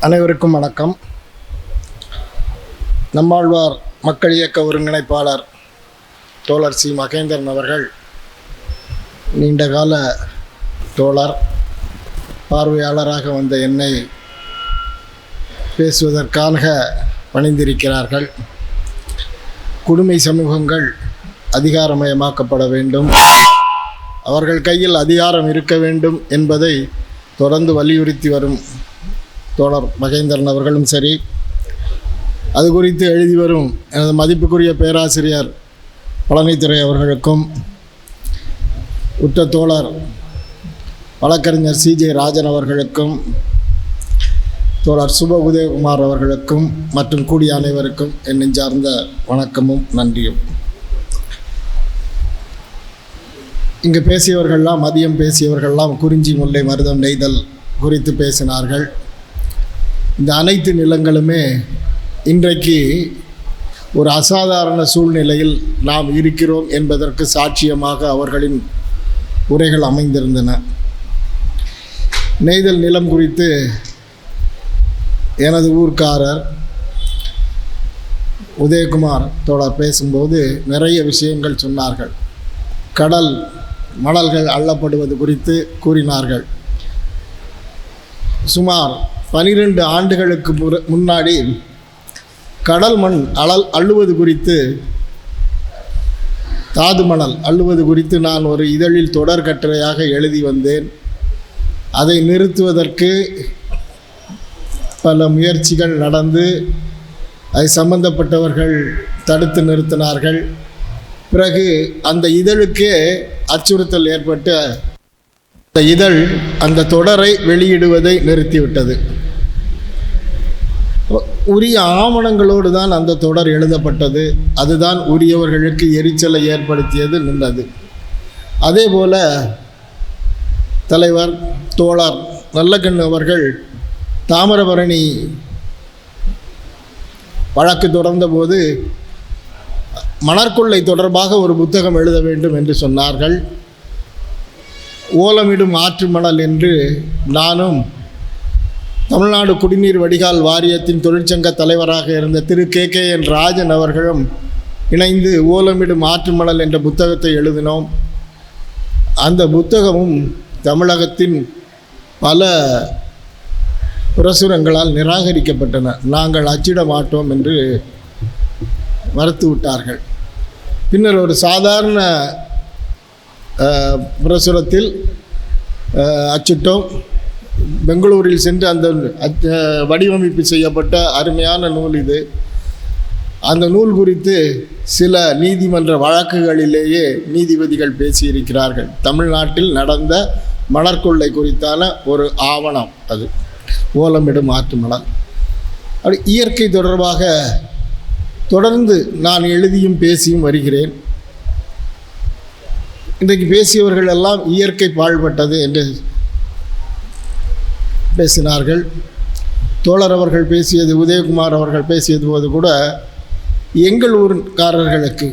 அனைவருக்கும் வணக்கம். நம்மாழ்வார் மக்கள் இயக்க ஒருங்கிணைப்பாளர் தோழர் சி. மகேந்திரன் அவர்கள் நீண்டகால தோழர் பார்வையாளராக வந்த என்னை பேசுவதற்காக பணிந்திருக்கிறார்கள். குடுமை சமூகங்கள் அதிகாரமயமாக்கப்பட வேண்டும். அவர்கள் கையில் அதிகாரம் இருக்க வேண்டும் என்பதை தொடர்ந்து வலியுறுத்தி வரும் தோழர் மகேந்திரன் அவர்களும் சரி. அது குறித்து எழுதி வரும் எனது மதிப்புக்குரிய பேராசிரியர் பழனித்துறை அவர்களுக்கும் உற்ற தோழர் வழக்கறிஞர் சிஜே ராஜன் அவர்களுக்கும் தோழர் சுப உதயகுமார் அவர்களுக்கும் மற்றும் கூடிய அனைவருக்கும் என் நெஞ்சார்ந்த வணக்கமும் நன்றியும். இங்கு பேசியவர்கள்லாம் மதியம் பேசியவர்கள்லாம் குறிஞ்சி முல்லை மருதம் நெய்தல் குறித்து பேசினார்கள். இந்த அனைத்து நிலங்களுமே இன்றைக்கு ஒரு அசாதாரண சூழ்நிலையில் நாம் இருக்கிறோம் என்பதற்கு சாட்சியமாக அவர்களின் உரைகள் அமைந்திருந்தன. நெய்தல் நிலம் குறித்து எனது ஊர்க்காரர் உதயகுமார் தோழர் பேசும்போது நிறைய விஷயங்கள் சொன்னார்கள். கடல் மணல்கள் அள்ளப்படுவது குறித்து கூறினார்கள். சுமார் பனிரெண்டு ஆண்டுகளுக்கு முன்னாடி கடல் மண் அழல் அள்ளுவது குறித்து தாது மணல் அள்ளுவது குறித்து நான் ஒரு இதழில் தொடர் கட்டுரையாக எழுதி வந்தேன். அதை நிறுத்துவதற்கு பல முயற்சிகள் நடந்து அது சம்பந்தப்பட்டவர்கள் தடுத்து நிறுத்தினார்கள். பிறகு அந்த இதழுக்கே அச்சுறுத்தல் ஏற்பட்டு அந்த இதழ் அந்த தொடரை வெளியிடுவதை நிறுத்திவிட்டது. உரிய ஆவணங்களோடு தான் அந்த தொடர் எழுதப்பட்டது. அதுதான் உரியவர்களுக்கு எரிச்சலை ஏற்படுத்தியது நின்றது. அதே போல் தலைவர் தோழர் நல்லக்கண்ணு அவர்கள் தாமிரபரணி வழக்கு தொடர்ந்தபோது மணற்கொள்ளை தொடர்பாக ஒரு புத்தகம் எழுத வேண்டும் என்று சொன்னார்கள். ஓலமிடும் ஆற்று மணல் என்று நானும் தமிழ்நாடு குடிநீர் வடிகால் வாரியத்தின் தொழிற்சங்க தலைவராக இருந்த Thiru K K N Rajan அவர்களும் இணைந்து ஓலமிடும் ஆற்று மணல் என்ற புத்தகத்தை எழுதினோம். அந்த புத்தகமும் தமிழகத்தின் பல பிரசுரங்களால் நிராகரிக்கப்பட்டன. நாங்கள் அச்சிட மாட்டோம் என்று மறுத்து விட்டார்கள் பின்னர் ஒரு சாதாரண பிரசுரத்தில் அச்சிட்டோம். பெங்களூரில் சென்று அந்த வடிவமைப்பு செய்யப்பட்ட அருமையான நூல் இது. அந்த நூல் குறித்து சில நீதிமன்ற வழக்குகளிலேயே நீதிபதிகள் பேசியிருக்கிறார்கள். தமிழ்நாட்டில் நடந்த மணற்கொள்ளை குறித்தான ஒரு ஆவணம் அது. ஓலமிடும் ஆற்று மணல் அப்படி இயற்கை தொடர்பாக தொடர்ந்து நான் எழுதியும் பேசியும் வருகிறேன். இன்றைக்கு பேசியவர்கள் எல்லாம் இயற்கை பாழ்பட்டது என்று பேசினார்கள். தோழர் அவர்கள் பேசியது உதயகுமார் அவர்கள் பேசியது போது கூட எங்கள் ஊர்காரர்களுக்கு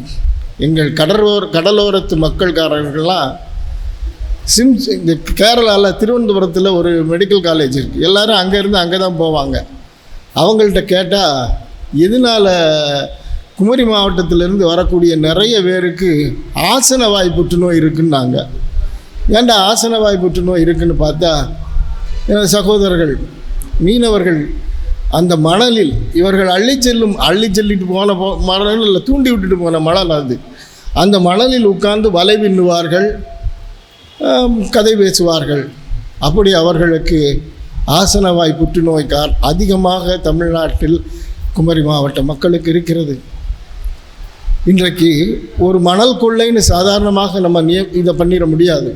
எங்கள் கடலோர கடலோரத்து மக்கள்காரர்கள்லாம் சிம்ஸ் இந்த கேரளாவில் திருவனந்தபுரத்தில் ஒரு மெடிக்கல் காலேஜ் இருக்குது எல்லோரும் அங்கேருந்து அங்கே தான் போவாங்க. அவங்கள்ட்ட கேட்டால் எதனால் குமரி மாவட்டத்திலேருந்து வரக்கூடிய நிறைய பேருக்கு ஆசனவாய் புற்றுநோய் இருக்குன்னாங்க. ஏன்டா ஆசனவாய் புற்றுநோய் இருக்குன்னு பார்த்தா எனது சகோதரர்கள் மீனவர்கள் அந்த மணலில் இவர்கள் அள்ளி செல்லும் அள்ளி செல்லிட்டு போன போ மணலில் தூண்டி விட்டுட்டு போன மணல் அது. அந்த மணலில் உட்கார்ந்து வலை பின்னுவார்கள் கதை பேசுவார்கள். அப்படி அவர்களுக்கு ஆசனவாய் புற்றுநோய் கார் அதிகமாக தமிழ்நாட்டில் குமரி மாவட்ட மக்களுக்கு இருக்கிறது. இன்றைக்கு ஒரு மணல் கொள்ளைன்னு சாதாரணமாக நம்ம நிய இதை பண்ணிட முடியாது.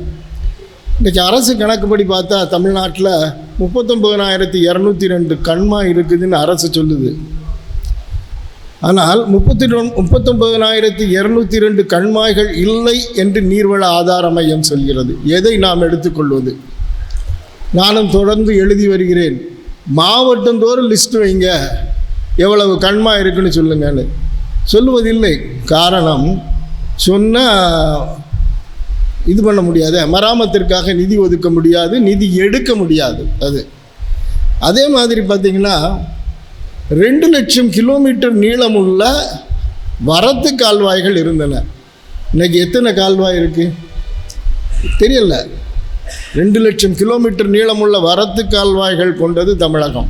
இன்றைக்கி அரசு கணக்குப்படி பார்த்தா தமிழ்நாட்டில் முப்பத்தொம்பதனாயிரத்தி இரநூத்தி ரெண்டு கண்மா இருக்குதுன்னு அரசு சொல்லுது. ஆனால் முப்பத்தி ரெண்டு இரநூத்தி ரெண்டு கண்மாய்கள் இல்லை என்று நீர்வள ஆதார மையம் சொல்கிறது. எதை நாம் எடுத்துக்கொள்வது? நானும் தொடர்ந்து எழுதி வருகிறேன். மாவட்டந்தோறும் லிஸ்ட் வைங்க. எவ்வளவு கண்மா இருக்குன்னு சொல்லுங்கன்னு. சொல்லுவதில்லை. காரணம் சொன்னால் இது பண்ண முடியாது. மராமத்திற்காக நிதி ஒதுக்க முடியாது. நிதி எடுக்க முடியாது. அது. அதே மாதிரி பார்த்தீங்கன்னா ரெண்டு லட்சம் கிலோமீட்டர் நீளமுள்ள வரத்து கால்வாய்கள் இருந்தன. இன்னைக்கு எத்தனை கால்வாய் இருக்குது தெரியல. ரெண்டு லட்சம் கிலோமீட்டர் நீளமுள்ள வரத்து கால்வாய்கள் கொண்டது தமிழகம்.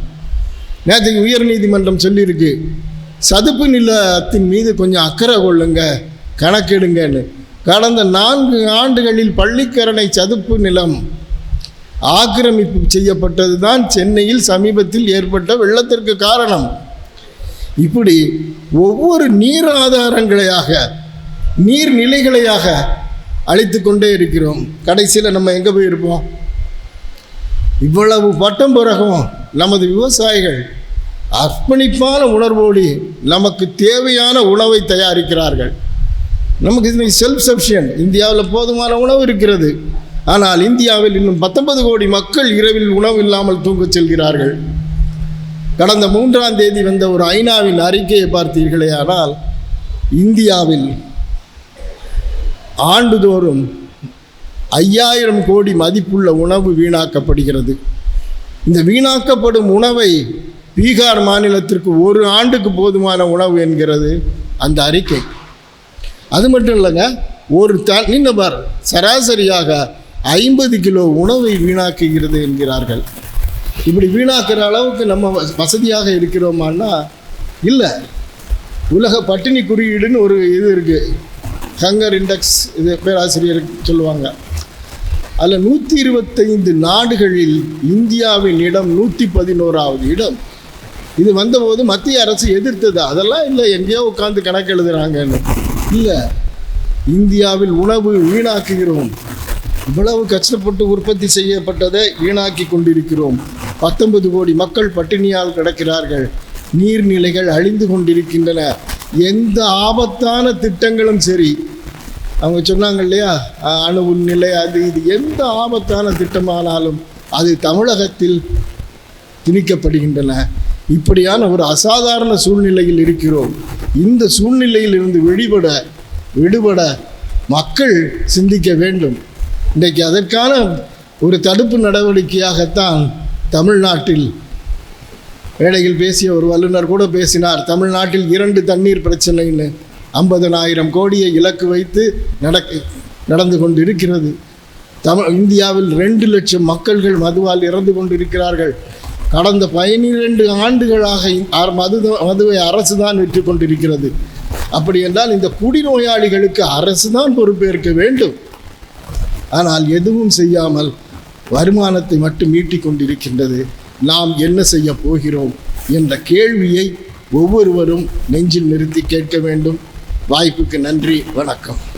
நேற்றுக்கு உயர்நீதிமன்றம் சொல்லியிருக்கு சதுப்பு நிலத்தின் மீது கொஞ்சம் அக்கறை கொள்ளுங்க கணக்கெடுங்கன்னு. கடந்த நான்கு ஆண்டுகளில் பள்ளிக்கரணை சதுப்பு நிலம் ஆக்கிரமிப்பு செய்யப்பட்டது தான் சென்னையில் சமீபத்தில் ஏற்பட்ட வெள்ளத்திற்கு காரணம். இப்படி ஒவ்வொரு நீர் ஆதாரங்களையாக நீர்நிலைகளையாக அழித்து கொண்டே இருக்கிறோம். கடைசியில் நம்ம எங்கே போயிருப்போம்? இவ்வளவு பட்டம் பிறகும் நமது விவசாயிகள் அர்ப்பணிப்பான உணர்வோடு நமக்கு தேவையான உணவை தயாரிக்கிறார்கள். நமக்கு இது செல்ஃப் சஃபிஷியன்ட் இந்தியாவில் போதுமான உணவு இருக்கிறது. ஆனால் இந்தியாவில் இன்னும் பத்தொன்பது கோடி மக்கள் இரவில் உணவு இல்லாமல் தூங்கச் செல்கிறார்கள். கடந்த மூன்றாம் தேதி வந்த ஒரு ஐநாவின் அறிக்கையை பார்த்தீர்களே ஆனால் இந்தியாவில் ஆண்டுதோறும் ஐயாயிரம் கோடி மதிப்புள்ள உணவு வீணாக்கப்படுகிறது. இந்த வீணாக்கப்படும் உணவை பீகார் மாநிலத்திற்கு ஒரு ஆண்டுக்கு போதுமான உணவு என்கிறது அந்த அறிக்கை. அது மட்டும் இல்லைங்க ஒரு தனி நபர் சராசரியாக ஐம்பது கிலோ உணவை வீணாக்குகிறது என்கிறார்கள். இப்படி வீணாக்குற அளவுக்கு நம்ம வ- வசதியாக இருக்கிறோமான்னா இல்லை. உலக பட்டினி குறியீடுன்னு ஒரு இது இருக்குது ஹங்கர் இண்டெக்ஸ் இது பேராசிரியர் சொல்லுவாங்க. அதில் நூற்றி இருபத்தைந்து நாடுகளில் இந்தியாவின் இடம் நூற்றி பதினோராவது இடம். இது வந்தபோது மத்திய அரசு எதிர்த்தது. அதெல்லாம் இல்லை எங்கேயோ உட்காந்து கணக்கு எழுதுகிறாங்கன்னு இல்லை இந்தியாவில் உணவு வீணாக்குகிறோம். இவ்வளவு கஷ்டப்பட்டு உற்பத்தி செய்யப்பட்டதை வீணாக்கி கொண்டிருக்கிறோம். பத்தொன்பது கோடி மக்கள் பட்டினியால் கிடக்கிறார்கள். நீர்நிலைகள் அழிந்து கொண்டிருக்கின்றன. எந்த ஆபத்தான திட்டங்களும் சரி. அவங்க சொன்னாங்க இல்லையா? அணு உள் நிலை அது இது எந்த ஆபத்தான திட்டமானாலும் அது தமிழகத்தில் திணிக்கப்படுகின்றன. இப்படியான ஒரு அசாதாரண சூழ்நிலையில் இருக்கிறோம். இந்த சூழ்நிலையில் இருந்து வெளிபட விடுபட மக்கள் சிந்திக்க வேண்டும். இன்றைக்கு அதற்கான ஒரு தடுப்பு நடவடிக்கையாகத்தான் தமிழ்நாட்டில் மேடையில் பேசிய ஒரு வல்லுநர் கூட பேசினார். தமிழ்நாட்டில் இரண்டு தண்ணீர் பிரச்சனைன்னு ஐம்பதனாயிரம் கோடியை இலக்கு வைத்து நடக்க நடந்து கொண்டு இருக்கிறது தமிழ் இந்தியாவில் ரெண்டு லட்சம் மக்கள்கள் மதுவால் இறந்து கொண்டிருக்கிறார்கள். கடந்த பதினிரண்டு ஆண்டுகளாக மது மதுவை அரசு தான் விற்று கொண்டிருக்கிறது. அப்படி என்றால் இந்த குடிநோயாளிகளுக்கு அரசு தான் பொறுப்பேற்க வேண்டும். ஆனால் எதுவும் செய்யாமல் வருமானத்தை மட்டும் ஈட்டிக் கொண்டிருக்கின்றது. நாம் என்ன செய்ய போகிறோம் என்ற கேள்வியை ஒவ்வொருவரும் நெஞ்சில் நிறுத்தி கேட்க வேண்டும். வாய்ப்புக்கு நன்றி வணக்கம்.